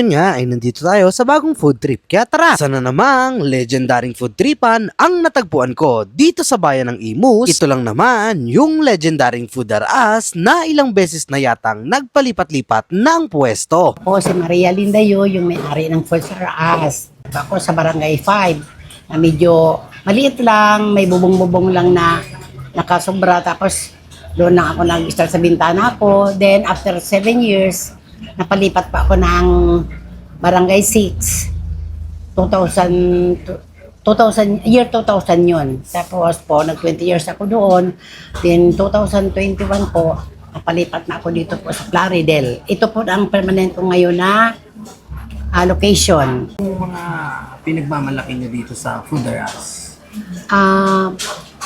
ngayon nga ay nandito tayo sa bagong food trip. Kaya tara, sana namang legendaring food tripan ang natagpuan ko dito sa bayan ng Imus. Ito lang naman yung legendaring food aras na ilang beses na yatang nagpalipat-lipat ng pwesto. Ako si Maria Lindayo, yung may-ari ng Food As. Ako sa Barangay 5, na medyo maliit lang, may bubong-bubong lang na nakasobra. Tapos doon na ako nag-start sa bintana ko. Then after 7 years, napalipat pa ako ng Barangay 6. 2000, 2000, year 2000 yun. Tapos po, nag 20 years ako doon. Then 2021 po, napalipat na ako dito po sa Plaridel. Ito po ang permanent ko ngayon na ah, location. Yung mga pinagmamalaki nyo dito sa Food Aras. Ah,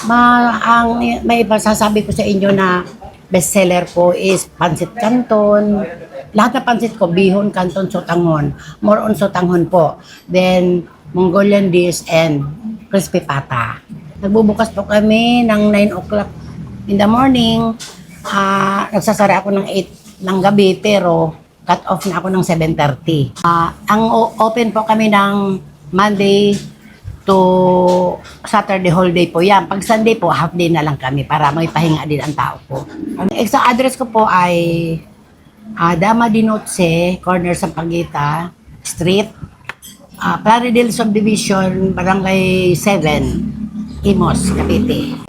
ma ang may masasabi ko sa inyo na bestseller ko is Pansit Canton. Lahat na pansit ko, bihon, canton, sotanghon. More on sotanghon po. Then, Mongolian dish and crispy pata. Nagbubukas po kami ng 9 o'clock in the morning. Ah, nagsasara ako ng 8 ng gabi pero cut off na ako ng 7.30. Ah, ang open po kami ng Monday to Saturday holiday po yan. Pag Sunday po, half day na lang kami para may pahinga din ang tao po. Ang exact address ko po ay ah, Dama corner sa Pagita Street, uh, Plaridel Subdivision, Barangay 7, Imos, Cavite.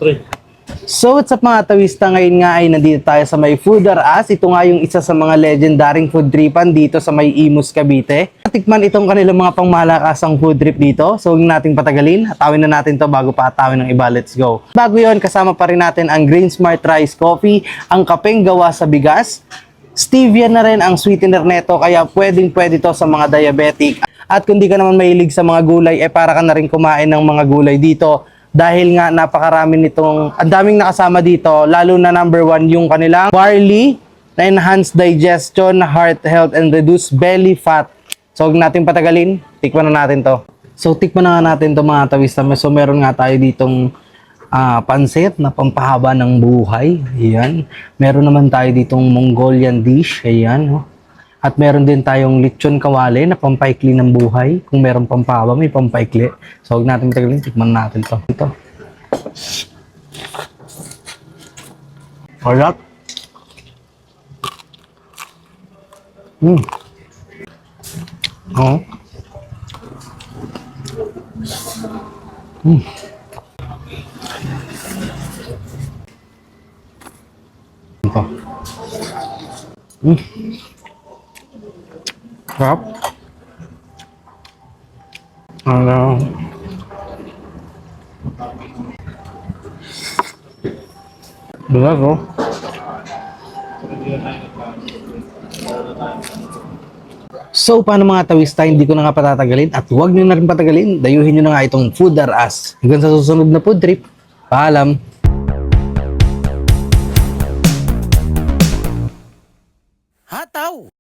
So what's up mga tawista? Ngayon nga ay nandito tayo sa may Food Aras. Ito nga yung isa sa mga legendaring food tripan dito sa may Imus, Cavite. Tikman itong kanilang mga pangmalakasang food trip dito. So huwag nating patagalin. Hatawin na natin to bago pa hatawin ng iba. Let's go. Bago yon kasama pa rin natin ang Green Smart Rice Coffee, ang kapeng gawa sa bigas, Stevia na rin ang sweetener neto kaya pwedeng pwede to sa mga diabetic. At kung di ka naman mahilig sa mga gulay, eh para ka na rin kumain ng mga gulay dito. Dahil nga napakarami nitong, ang daming nakasama dito, lalo na number one yung kanilang barley na enhance digestion, heart health, and reduce belly fat. So huwag natin patagalin, tikman na natin to. So tikman na nga natin to mga tawista. So meron nga tayo ditong ah pansit na pampahaba ng buhay. Ayan. Meron naman tayo ditong Mongolian dish. Ayan. Oh. At meron din tayong lechon kawali na pampaikli ng buhay. Kung meron pampahaba, may pampaikli. So huwag natin tagalin, tikman natin to. Ito. Alright. Mm. Oh. Ito. Mm. Sarap. Ano? Bulag oh. So, paano mga tawista, hindi ko na nga patatagalin at huwag nyo na rin patagalin, dayuhin nyo na nga itong food aras. Hanggang sa susunod na food trip, paalam! Natal.